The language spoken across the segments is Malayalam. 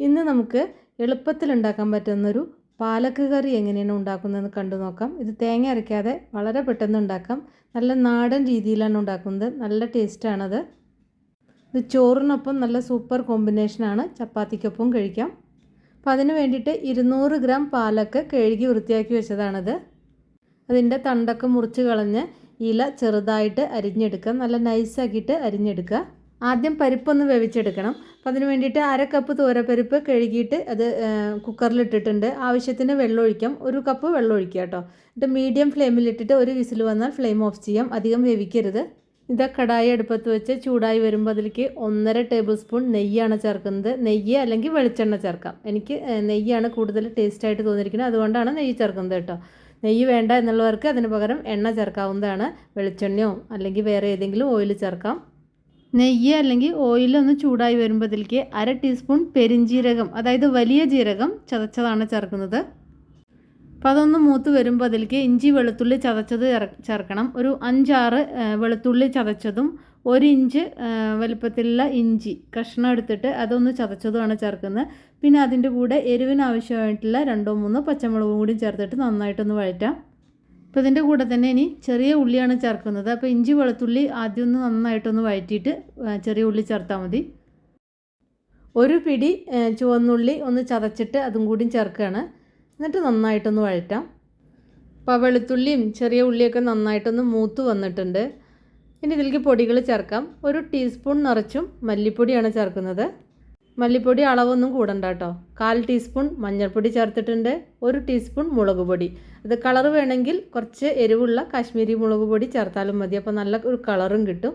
ഇന്ന് നമുക്ക് എളുപ്പത്തിൽ ഉണ്ടാക്കാൻ പറ്റുന്നൊരു പാലക്ക് കറി എങ്ങനെയാണ് ഉണ്ടാക്കുന്നതെന്ന് കണ്ടു നോക്കാം. ഇത് തേങ്ങ അരയ്ക്കാതെ വളരെ പെട്ടെന്ന് ഉണ്ടാക്കാം. നല്ല നാടൻ രീതിയിലാണ് ഉണ്ടാക്കുന്നത്. നല്ല ടേസ്റ്റാണത്. ഇത് ചോറിനൊപ്പം നല്ല സൂപ്പർ കോമ്പിനേഷനാണ്. ചപ്പാത്തിക്കൊപ്പം കഴിക്കാം. അപ്പോൾ അതിന് വേണ്ടിയിട്ട് ഇരുന്നൂറ് ഗ്രാം പാലക്ക് കഴുകി വൃത്തിയാക്കി വെച്ചതാണത്. അതിന്റെ തണ്ടൊക്കെ മുറിച്ച് കളഞ്ഞ് ഇല ചെറുതായിട്ട് അരിഞ്ഞെടുക്കുക. നല്ല നൈസാക്കിയിട്ട് അരിഞ്ഞെടുക്കുക. ആദ്യം പരിപ്പൊന്ന് വേവിച്ചെടുക്കണം. അപ്പോൾ അതിന് വേണ്ടിയിട്ട് അര കപ്പ് തോരപ്പരിപ്പ് കഴുകിയിട്ട് അത് കുക്കറിലിട്ടിട്ടുണ്ട് ആവശ്യത്തിന് വെള്ളം ഒഴിക്കാം. ഒരു കപ്പ് വെള്ളം ഒഴിക്കുക കേട്ടോ. എന്നിട്ട് മീഡിയം ഫ്ലെയിമിലിട്ടിട്ട് ഒരു വിസിൽ വന്നാൽ ഫ്ലെയിം ഓഫ് ചെയ്യാം. അധികം വേവിക്കരുത്. ഇതാ കടായി അടുപ്പത്ത് വെച്ച് ചൂടായി വരുമ്പോൾ അതിലേക്ക് ഒന്നര ടേബിൾ സ്പൂൺ നെയ്യാണ് ചേർക്കുന്നത്. നെയ്യ് അല്ലെങ്കിൽ വെളിച്ചെണ്ണ ചേർക്കാം. എനിക്ക് നെയ്യാണ് കൂടുതൽ ടേസ്റ്റായിട്ട് തോന്നിയിരിക്കുന്നത്. അതുകൊണ്ടാണ് നെയ്യ് ചേർക്കുന്നത് കേട്ടോ. നെയ്യ് വേണ്ട എന്നുള്ളവർക്ക് അതിന് പകരം എണ്ണ ചേർക്കാവുന്നതാണ്. വെളിച്ചെണ്ണയോ അല്ലെങ്കിൽ വേറെ ഏതെങ്കിലും ഓയിൽ ചേർക്കാം. നെയ്യ് അല്ലെങ്കിൽ ഒന്ന് ചൂടായി വരുമ്പോഴത്തേക്ക് അര ടീസ്പൂൺ പെരിഞ്ജീരകം അതായത് വലിയ ജീരകം ചതച്ചതാണ് ചേർക്കുന്നത്. അപ്പോൾ അതൊന്ന് മൂത്ത് വരുമ്പോൾ അതിലേക്ക് ഇഞ്ചി വെളുത്തുള്ളി ചതച്ചത് ചേർക്കണം. ഒരു അഞ്ചാറ് വെളുത്തുള്ളി ചതച്ചതും ഒരു ഇഞ്ച് വലുപ്പത്തിലുള്ള ഇഞ്ചി കഷ്ണം എടുത്തിട്ട് അതൊന്ന് ചതച്ചതുമാണ് ചേർക്കുന്നത്. പിന്നെ അതിന്റെ കൂടെ എരിവിന് ആവശ്യമായിട്ടുള്ള രണ്ടോ മൂന്നോ പച്ചമുളകും കൂടി ചേർത്തിട്ട് നന്നായിട്ടൊന്ന് വഴറ്റാം. അപ്പോൾ ഇതിന്റെ കൂടെ തന്നെ ഇനി ചെറിയ ഉള്ളിയാണ് ചേർക്കുന്നത്. അപ്പോൾ ഇഞ്ചി വെളുത്തുള്ളി ആദ്യം ഒന്ന് നന്നായിട്ടൊന്ന് വഴറ്റിയിട്ട് ചെറിയ ഉള്ളി ചേർത്താൽ മതി. ഒരു പിടി ചുവന്നുള്ളി ഒന്ന് ചതച്ചിട്ട് അതും കൂടി ചേർക്കുകയാണ് എന്നിട്ട് നന്നായിട്ടൊന്ന് വഴറ്റാം. അപ്പോൾ വെളുത്തുള്ളിയും ചെറിയ ഉള്ളിയൊക്കെ നന്നായിട്ടൊന്ന് മൂത്ത് വന്നിട്ടുണ്ട്. ഇനി ഇതിലേക്ക് പൊടികൾ ചേർക്കാം. ഒരു ടീസ്പൂൺ നിറച്ചും മല്ലിപ്പൊടിയാണ് ചേർക്കുന്നത്. മല്ലിപ്പൊടി അളവൊന്നും കൂടണ്ട കേട്ടോ കാൽ ടീസ്പൂൺ മഞ്ഞൾപ്പൊടി ചേർത്തിട്ടുണ്ട് ഒരു ടീസ്പൂൺ മുളക് പൊടി. അത് കളർ വേണമെങ്കിൽ കുറച്ച് എരിവുള്ള കാശ്മീരി മുളക് പൊടി ചേർത്താലും മതി. അപ്പോൾ നല്ല ഒരു കളറും കിട്ടും.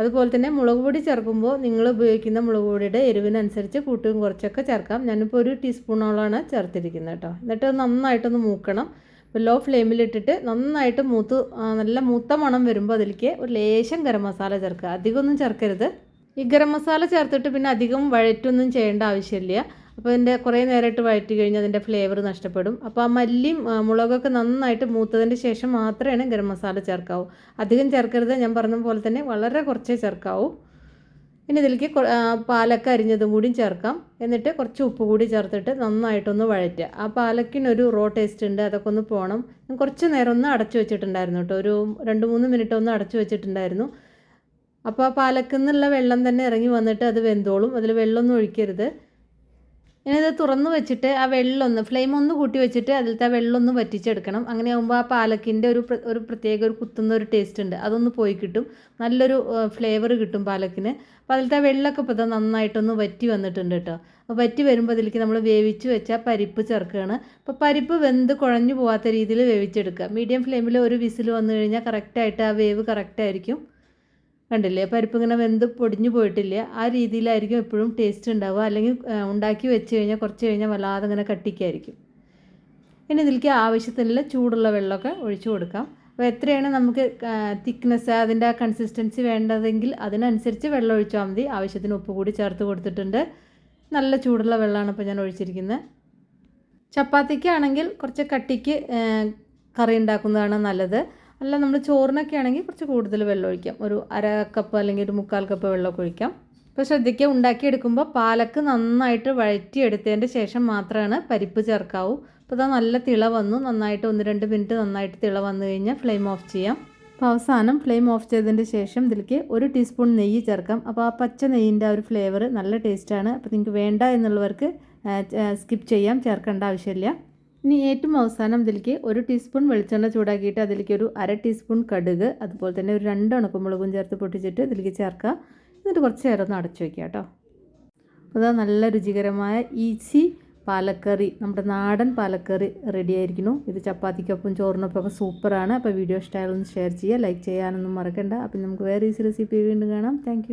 അതുപോലെ തന്നെ മുളക് പൊടി ചേർക്കുമ്പോൾ നിങ്ങൾ ഉപയോഗിക്കുന്ന മുളക് പൊടിയുടെ എരിവിനനുസരിച്ച് കൂട്ടും കുറച്ചൊക്കെ ചേർക്കാം. ഞാനിപ്പോൾ ഒരു ടീസ്പൂണോളാണ് ചേർത്തിരിക്കുന്നത് കേട്ടോ എന്നിട്ട് നന്നായിട്ടൊന്ന് മൂക്കണം. ലോ ഫ്ലെയിമിലിട്ടിട്ട് നന്നായിട്ട് മൂത്ത് നല്ല മൂത്ത മണം വരുമ്പോൾ അതിലേക്ക് ഒരു ലേശം ഗരം മസാല ചേർക്കുക. അധികമൊന്നും ചേർക്കരുത്. ഈ ഗരം മസാല ചേർത്തിട്ട് പിന്നെ അധികം വഴറ്റൊന്നും ചെയ്യേണ്ട ആവശ്യമില്ല. അപ്പോൾ അതിന്റെ കുറേ നേരമായിട്ട് വഴറ്റി കഴിഞ്ഞാൽ അതിന്റെ ഫ്ലേവർ നഷ്ടപ്പെടും. അപ്പോൾ ആ മല്ലിയും മുളകൊക്കെ നന്നായിട്ട് മൂത്തതിന്റെ ശേഷം മാത്രമേ ഗരം മസാല ചേർക്കാവൂ. അധികം ചേർക്കരുത്. ഞാൻ പറഞ്ഞ പോലെ തന്നെ വളരെ കുറച്ചേ ചേർക്കാവൂ. ഇനി ഇതിലേക്ക് പാലക്ക അരിഞ്ഞതും കൂടി ചേർക്കാം. എന്നിട്ട് കുറച്ച് ഉപ്പ് കൂടി ചേർത്തിട്ട് നന്നായിട്ടൊന്ന് വഴറ്റുക. ആ പാലക്കിനൊരു റോ ടേസ്റ്റ് ഉണ്ട്. അതൊക്കെ ഒന്ന് പോകണം കുറച്ച് നേരം ഒന്ന് അടച്ചു വെച്ചിട്ടുണ്ടായിരുന്നു കേട്ടോ. ഒരു രണ്ട് മൂന്ന് മിനിറ്റ് ഒന്ന് അടച്ചു വെച്ചിട്ടുണ്ടായിരുന്നു. അപ്പോൾ ആ പാലക്കുന്നുള്ള വെള്ളം തന്നെ ഇറങ്ങി വന്നിട്ട് അത് വെന്തോളും. അതിൽ വെള്ളമൊന്നും ഒഴിക്കരുത്. ഇനി ഇത് തുറന്ന് വെച്ചിട്ട് ആ വെള്ളമൊന്ന് ഫ്ലെയിം ഒന്ന് കൂട്ടി വെച്ചിട്ട് അതിലത്തെ ആ വെള്ളം ഒന്ന് വറ്റിച്ചെടുക്കണം. അങ്ങനെ ആകുമ്പോൾ ആ പാലക്കിന്റെ ഒരു ഒരു പ്രത്യേക ഒരു കുത്തുന്ന ഒരു ടേസ്റ്റ് ഉണ്ട്. അതൊന്ന് പോയി കിട്ടും. നല്ലൊരു ഫ്ലേവർ കിട്ടും പാലക്കിന്. അപ്പോൾ അതിലത്തെ വെള്ളമൊക്കെ ഇപ്പോൾ നന്നായിട്ടൊന്ന് വറ്റി വന്നിട്ടുണ്ട് കേട്ടോ. അപ്പോൾ വറ്റി വരുമ്പോൾ അതിലേക്ക് നമ്മൾ വേവിച്ച് വെച്ച പരിപ്പ് ചേർക്കുകയാണ് അപ്പോൾ പരിപ്പ് വെന്ത് കുഴഞ്ഞു പോകാത്ത രീതിയിൽ വേവിച്ചെടുക്കുക. മീഡിയം ഫ്ലെയിമിൽ ഒരു വിസിൽ വന്നു കഴിഞ്ഞാൽ കറക്റ്റായിട്ട് ആ വേവ് കറക്റ്റായിരിക്കും കണ്ടില്ലേ? പരിപ്പ് ഇങ്ങനെ വെന്ത് പൊടിഞ്ഞു പോയിട്ടില്ല? ആ രീതിയിലായിരിക്കും എപ്പോഴും ടേസ്റ്റ് ഉണ്ടാവുക. അല്ലെങ്കിൽ ഉണ്ടാക്കി വെച്ച് കഴിഞ്ഞാൽ കുറച്ച് കഴിഞ്ഞാൽ വല്ലാതെ ഇങ്ങനെ കട്ടിക്കായിരിക്കും. ഇനി ഇതിലേക്ക് ആവശ്യത്തിനുള്ള ചൂടുള്ള വെള്ളമൊക്കെ ഒഴിച്ചു കൊടുക്കാം. അപ്പോൾ എത്രയാണ് നമുക്ക് തിക്നെസ് അതിന്റെ കൺസിസ്റ്റൻസി വേണ്ടതെങ്കിൽ അതിനനുസരിച്ച് വെള്ളം ഒഴിച്ചാൽ മതി. ആവശ്യത്തിന് ഉപ്പ് കൂടി ചേർത്ത് കൊടുത്തിട്ടുണ്ട്. നല്ല ചൂടുള്ള വെള്ളമാണ് ഇപ്പോൾ ഞാൻ ഒഴിച്ചിരിക്കുന്നത്. ചപ്പാത്തിക്കാണെങ്കിൽ കുറച്ച് കട്ടിക്ക് കറി ഉണ്ടാക്കുന്നതാണ് നല്ലത്. അല്ല നമ്മൾ ചോറിനൊക്കെ ആണെങ്കിൽ കുറച്ച് കൂടുതൽ വെള്ളം ഒഴിക്കാം. ഒരു അര കപ്പ് അല്ലെങ്കിൽ ഒരു മുക്കാൽ കപ്പ് വെള്ളമൊക്കെ ഒഴിക്കാം. ഇപ്പോൾ ശ്രദ്ധിക്കുക ഉണ്ടാക്കിയെടുക്കുമ്പോൾ പാലക്ക് നന്നായിട്ട് വഴറ്റിയെടുത്തതിന്റെ ശേഷം മാത്രമാണ് പരിപ്പ് ചേർക്കാവൂ. അപ്പോൾ അത് നല്ല തിള വന്നു. നന്നായിട്ട് ഒന്ന് രണ്ട് മിനിറ്റ് നന്നായിട്ട് തിള വന്നു കഴിഞ്ഞാൽ ഫ്ലെയിം ഓഫ് ചെയ്യാം. അപ്പോൾ അവസാനം ഫ്ലെയിം ഓഫ് ചെയ്തതിന്റെ ശേഷം ഇതിലേക്ക് ഒരു ടീസ്പൂൺ നെയ്യ് ചേർക്കാം. അപ്പോൾ ആ പച്ച നെയ്യിന്റെ ആ ഒരു ഫ്ലേവർ നല്ല ടേസ്റ്റാണ്. അപ്പോൾ നിങ്ങൾക്ക് വേണ്ട എന്നുള്ളവർക്ക് സ്കിപ്പ് ചെയ്യാം. ചേർക്കേണ്ട ആവശ്യമില്ല. ഇനി ഏറ്റവും അവസാനം ഇതിലേക്ക് ഒരു ടീസ്പൂൺ വെളിച്ചെണ്ണ ചൂടാക്കിയിട്ട് അതിലേക്ക് ഒരു അര ടീസ്പൂൺ കടുക് അതുപോലെ തന്നെ ഒരു രണ്ട് ഉണക്കമുളകും ചേർത്ത് പൊട്ടിച്ചിട്ട് ഇതിലേക്ക് ചേർക്കുക. എന്നിട്ട് കുറച്ച് നേരം ഒന്ന് അടച്ചു വയ്ക്കുക കേട്ടോ. അതാ നല്ല രുചികരമായ ഈച്ചി പാലക്കറി നമ്മുടെ നാടൻ പാലക്കറി റെഡി ആയിരിക്കുന്നു. ഇത് ചപ്പാത്തിക്കൊപ്പം ചോറിനൊപ്പം ഒക്കെ സൂപ്പറാണ്. അപ്പോൾ വീഡിയോ ഇഷ്ടമായാലൊന്ന് ഷെയർ ചെയ്യുക ലൈക്ക് ചെയ്യാനൊന്നും മറക്കണ്ട. അപ്പം നമുക്ക് വേറെ ഈസി റെസിപ്പി വീണ്ടും കാണാം. താങ്ക്